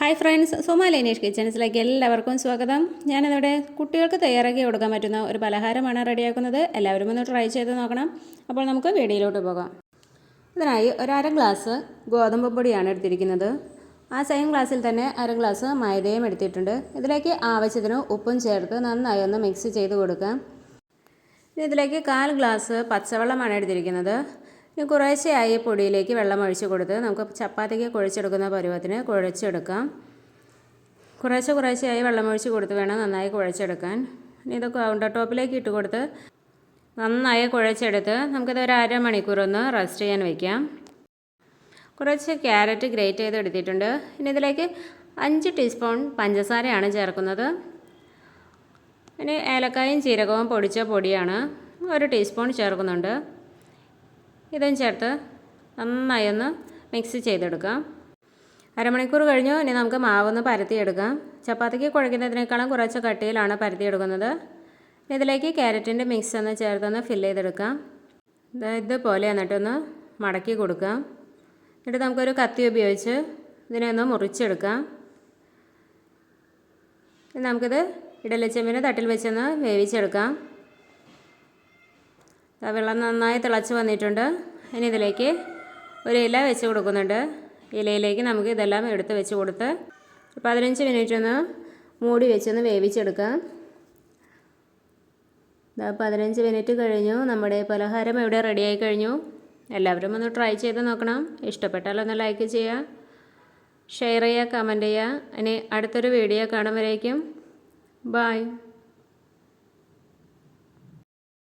Hi friends സോമാലേനേഷ് കിച്ചൻസിലേക്ക് എല്ലാവർക്കും സ്വാഗതം. ഞാനിവിടെ കുട്ടികൾക്ക് തയ്യാറാക്കി കൊടുക്കാൻ പറ്റുന്ന ഒരു പലഹാരമാണ് റെഡിയാക്കുന്നത്. എല്ലാവരും ഒന്ന് ട്രൈ ചെയ്ത് നോക്കണം. അപ്പോൾ നമുക്ക് വീഡിയോയിലോട്ട് പോകാം. ഇതിനായി ഒരു അര ഗ്ലാസ് ഗോതമ്പ് പൊടിയാണ് എടുത്തിരിക്കുന്നത്. ആ സെയിം ഗ്ലാസ്സിൽ തന്നെ അര ഗ്ലാസ് മൈദയും എടുത്തിട്ടുണ്ട്. ഇതിലേക്ക് ആവശ്യത്തിന് ഉപ്പും ചേർത്ത് നന്നായി ഒന്ന് മിക്സ് ചെയ്ത് കൊടുക്കാം. ഇതിലേക്ക് കാൽ ഗ്ലാസ് പച്ചവെള്ളമാണ് എടുത്തിരിക്കുന്നത്. ഇനി കുറേശ്ശെയായി പൊടിയിലേക്ക് വെള്ളം ഒഴിച്ച് കൊടുത്ത് നമുക്ക് ചപ്പാത്തിക്ക് കുഴച്ചെടുക്കുന്ന പരുവത്തിന് കുഴച്ചെടുക്കാം. കുറേശ്ശെ കുറേശ്ശെയായി വെള്ളം ഒഴിച്ച് കൊടുത്ത് വേണം നന്നായി കുഴച്ചെടുക്കാൻ. ഇനി ഇത് കൗണ്ടർ ടോപ്പിലേക്ക് ഇട്ട് കൊടുത്ത് നന്നായി കുഴച്ചെടുത്ത് നമുക്കിത് ഒരു അരമണിക്കൂർ ഒന്ന് റെസ്റ്റ് ചെയ്യാൻ വയ്ക്കാം കുറച്ച് ക്യാരറ്റ് ഗ്രേറ്റ് ചെയ്ത് എടുത്തിട്ടുണ്ട്. ഇനി ഇതിലേക്ക് അഞ്ച് ടീസ്പൂൺ പഞ്ചസാരയാണ് ചേർക്കുന്നത്. ഇനി ഏലക്കായും ജീരകവും പൊടിച്ച പൊടിയാണ് ഒരു ടീസ്പൂൺ ചേർക്കുന്നുണ്ട്. ഇതും ചേർത്ത് നന്നായി ഒന്ന് മിക്സ് ചെയ്തെടുക്കാം. അരമണിക്കൂർ കഴിഞ്ഞു ഇനി നമുക്ക് മാവൊന്ന് പരത്തിയെടുക്കാം. ചപ്പാത്തിക്ക് കുഴയ്ക്കുന്നതിനേക്കാളും കുറച്ച് കട്ടിയിലാണ് പരത്തിയെടുക്കുന്നത്. ഇതിലേക്ക് ക്യാരറ്റിന്റെ മിക്സ് ഒന്ന് ചേർത്തൊന്ന് ഫില്ല് ചെയ്തെടുക്കാം. ഇതുപോലെ എന്നിട്ടൊന്ന് മടക്കി കൊടുക്കാം. എന്നിട്ട് നമുക്കൊരു കത്തി ഉപയോഗിച്ച് ഇതിനെ ഒന്ന് മുറിച്ചെടുക്കാം. നമുക്കിത് ഇഡലിച്ചെമ്പിന് തട്ടിൽ വെച്ചൊന്ന് വേവിച്ചെടുക്കാം. വെള്ളം നന്നായി തിളച്ച് വന്നിട്ടുണ്ട്. ഇനി ഇതിലേക്ക് ഒരു ഇല വെച്ച് കൊടുക്കുന്നുണ്ട്. ഇലയിലേക്ക് നമുക്ക് ഇതെല്ലാം എടുത്ത് വെച്ച് കൊടുത്ത് പതിനഞ്ച് മിനിറ്റ് ഒന്ന് മൂടി വെച്ചൊന്ന് വേവിച്ചെടുക്കാം. പതിനഞ്ച് മിനിറ്റ് കഴിഞ്ഞു. നമ്മുടെ പലഹാരം ഇവിടെ റെഡിയായി കഴിഞ്ഞു. എല്ലാവരും ഒന്ന് ട്രൈ ചെയ്ത് നോക്കണം. ഇഷ്ടപ്പെട്ടാൽ ഒന്ന് ലൈക്ക് ചെയ്യുക ഷെയർ ചെയ്യുക കമന്റ് ചെയ്യുക. ഇനി അടുത്തൊരു വീഡിയോ കാണുമ്പോഴേക്കും. ബായ്